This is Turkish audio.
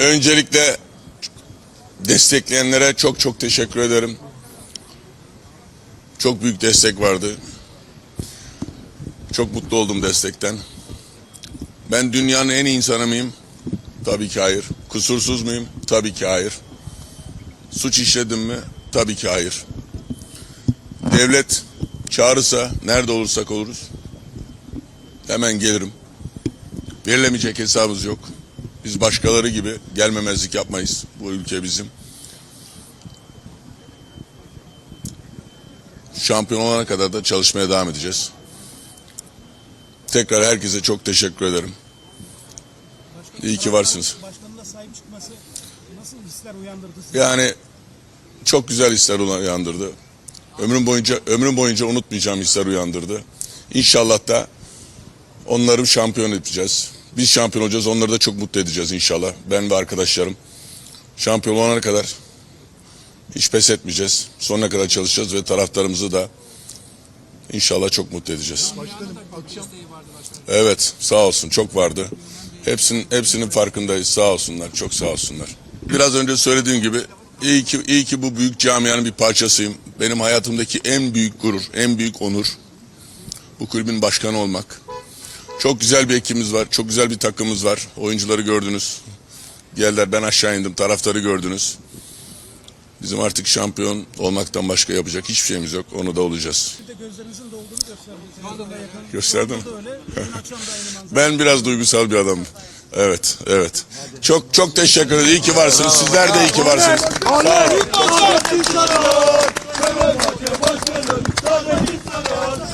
Öncelikle destekleyenlere çok çok teşekkür ederim. Çok büyük destek vardı. Çok mutlu oldum destekten. Ben dünyanın en iyi insanı mıyım? Tabii ki hayır. Kusursuz muyum? Tabii ki hayır. Suç işledim mi? Tabii ki hayır. Devlet çağırırsa nerede olursak oluruz. Hemen gelirim. Verilemeyecek hesabımız yok. Biz başkaları gibi gelmemezlik yapmayız. Bu ülke bizim. Şampiyon olana kadar da çalışmaya devam edeceğiz. Tekrar herkese çok teşekkür ederim. İyi ki varsınız. Başkanına sahip çıkması nasıl hisler uyandırdı size? Yani çok güzel hisler uyandırdı. Ömrüm boyunca ömrüm boyunca unutmayacağım hisler uyandırdı. İnşallah da onları şampiyon edeceğiz. Biz şampiyon olacağız. Onları da çok mutlu edeceğiz inşallah. Ben ve arkadaşlarım. Şampiyon olana kadar hiç pes etmeyeceğiz. Sonuna kadar çalışacağız ve taraftarımızı da inşallah çok mutlu edeceğiz. Evet, sağ olsun. Çok vardı. Hepsinin hepsinin farkındayız. Sağ olsunlar. Çok sağ olsunlar. Biraz önce söylediğim gibi iyi ki iyi ki bu büyük camianın bir parçasıyım. Benim hayatımdaki en büyük gurur, en büyük onur bu kulübün başkanı olmak. Çok güzel bir ekibimiz var. Çok güzel bir takımımız var. Oyuncuları gördünüz. Geldiler ben aşağı indim. Taraftarı gördünüz. Bizim artık şampiyon olmaktan başka yapacak hiçbir şeyimiz yok. Onu da olacağız. Bir de gözlerinizin dolduğunu gösterdi. Televizyonda yakın. Gösterdim. Ben biraz duygusal bir adamım. Evet, evet. Çok çok teşekkür ederim. İyi ki varsınız. Sizler de iyi ki varsınız. Sağ olun.